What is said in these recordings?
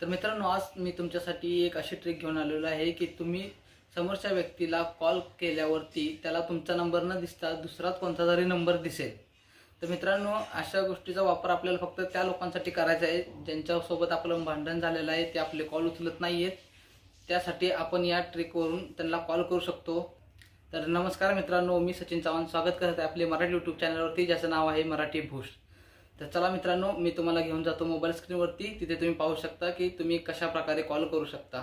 तर मित्रांनो आज मी तुमच्यासाठी एक अशी ट्रिक घेऊन आलेलो आहे की तुम्ही समोरच्या व्यक्तीला कॉल केल्यावरती त्याला तुमचा नंबर न दिसता दुसराच कोणता तरी नंबर दिसेल. तर मित्रांनो अशा गोष्टीचा वापर आपल्याला फक्त त्या लोकांसाठी करायचा आहे ज्यांच्यासोबत आपलं भांडण झालेलं आहे ते आपले कॉल उचलत नाही आहेत त्यासाठी आपण या ट्रिकवरून त्यांना कॉल करू शकतो. तर नमस्कार मित्रांनो मी सचिन चव्हाण. स्वागत करत आहे आपले मराठी यूट्यूब चॅनलवरती ज्याचं नाव आहे मराठी भूष तर चला मित्रांनो मी तुम्हाला घेऊन जातो मोबाईल स्क्रीनवरती तिथे तुम्ही पाहू शकता की तुम्ही कशा प्रकारे कॉल करू शकता.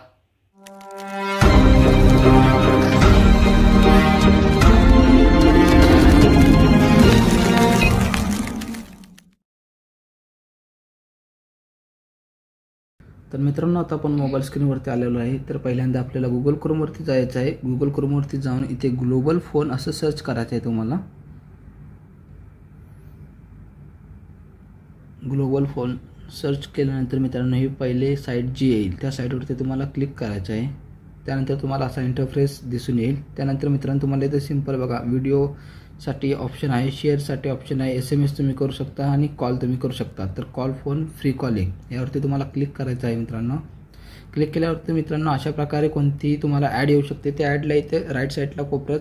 तर मित्रांनो आता आपण मोबाईल स्क्रीनवरती आलेलो आहे. तर पहिल्यांदा आपल्याला गुगल क्रोमवरती जायचं आहे. गुगल क्रोमवरती जाऊन इथे ग्लोबल फोन असं सर्च करायचं आहे तुम्हाला. ग्लोबल फोन सर्च केल्यानंतर मित्रांनो ही पहिले साईट जी येईल त्या साईटवरती तुम्हाला क्लिक करायचं आहे. त्यानंतर तुम्हाला असा इंटरफेस दिसून येईल. त्यानंतर मित्रांनो तुम्हाला इथे सिंपल बघा व्हिडिओसाठी ऑप्शन आहे शेअरसाठी ऑप्शन आहे एस एम एस तुम्ही करू शकता आणि कॉल तुम्ही करू शकता. तर कॉल फोन फ्री कॉलिंग यावरती तुम्हाला क्लिक करायचं आहे मित्रांनो. क्लिक केल्यावरती मित्रांनो अशा प्रकारे कोणतीही तुम्हाला ॲड येऊ शकते. त्या ॲडला इथे राईट साईडला कोपऱ्यात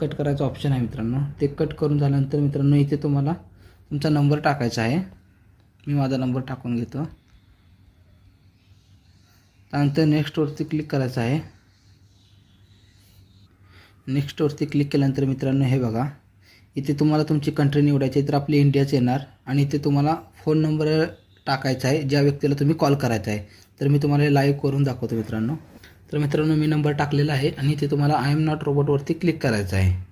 कट करायचं ऑप्शन आहे मित्रांनो. ते कट करून झाल्यानंतर मित्रांनो इथे तुम्हाला तुमचा नंबर टाकायचा आहे. मी माझा नंबर टाकून घेतो. त्यानंतर नेक्स्टवरती क्लिक करायचं आहे. नेक्स्टवरती क्लिक केल्यानंतर मित्रांनो हे बघा. इथे तुम्हाला तुमची कंट्री निवडायची तर आपली इंडियाच येणार. आणि इथे तुम्हाला फोन नंबर टाकायचा आहे ज्या व्यक्तीला तुम्ही कॉल करायचा आहे. तर मी तुम्हाला लाईव्ह करून दाखवतो मित्रांनो. तर मित्रांनो मी नंबर टाकलेला आहे आणि इथे तुम्हाला आय एम नॉट रोबोटवरती क्लिक करायचं आहे.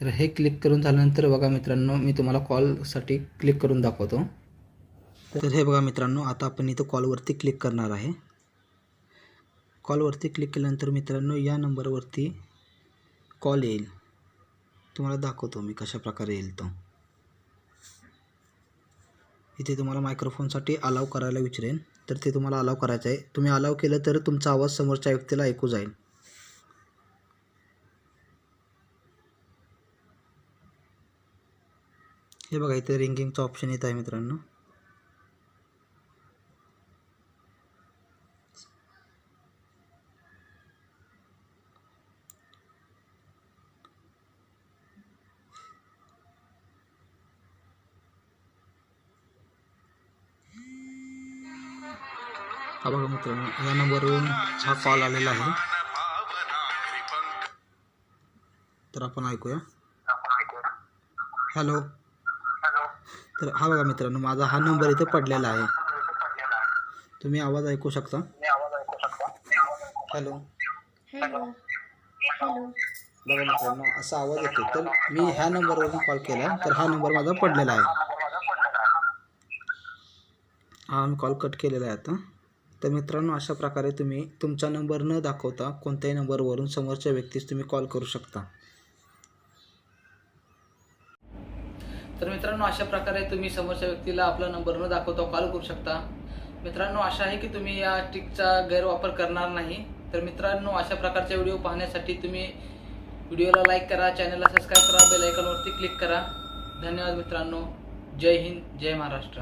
तर हे क्लिक करून झाल्यानंतर बघा मित्रांनो मी तुम्हाला कॉलसाठी क्लिक करून दाखवतो. तर हे बघा मित्रांनो आता आपण इथं कॉलवरती क्लिक करणार आहे. कॉलवरती क्लिक केल्यानंतर मित्रांनो या नंबरवरती कॉल येईल. तुम्हाला दाखवतो मी कशा प्रकारे येईल तो. इथे तुम्हाला मायक्रोफोनसाठी अलाव करायला विचारेन. तर ते तुम्हाला अलाव करायचं आहे. तुम्ही अलाव केलं तर तुमचा आवाज समोरच्या व्यक्तीला ऐकू जाईल. हे बघा इथे रिंगिंगचा ऑप्शन येत आहे मित्रांनो. हा बघा मित्रांनो या नंबरवरून हा कॉल आलेला आहे. तर आपण ऐकूया. हॅलो तर हा बघा मित्रांनो माझा हा नंबर इथे पडलेला आहे. तुम्ही आवाज ऐकू शकता? हॅलो हॅलो हॅलो बघा मित्रांनो असा आवाज येतो तर मी ह्या नंबरवरून कॉल केला तर हा नंबर माझा पडलेला आहे. हा मी कॉल कट केलेला आहे आता. तर मित्रांनो अशा प्रकारे तुम्ही तुमचा नंबर न दाखवता कोणत्याही नंबरवरून समोरच्या व्यक्तीस तुम्ही कॉल करू शकता. तर मित्रांनो अशा प्रकारे तुम्ही समोरच्या व्यक्तीला आपला नंबर न दाखवता कॉल करू शकता. मित्रांनो आशा आहे की तुम्ही या टिकचा गैरवापर करणार नाही. तर मित्रांनो अशा प्रकारचे व्हिडिओ पाहण्यासाठी तुम्ही व्हिडिओला लाईक करा चॅनलला सबस्क्राईब करा बेलायकॉनवरती क्लिक करा. धन्यवाद मित्रांनो. जय हिंद जय महाराष्ट्र.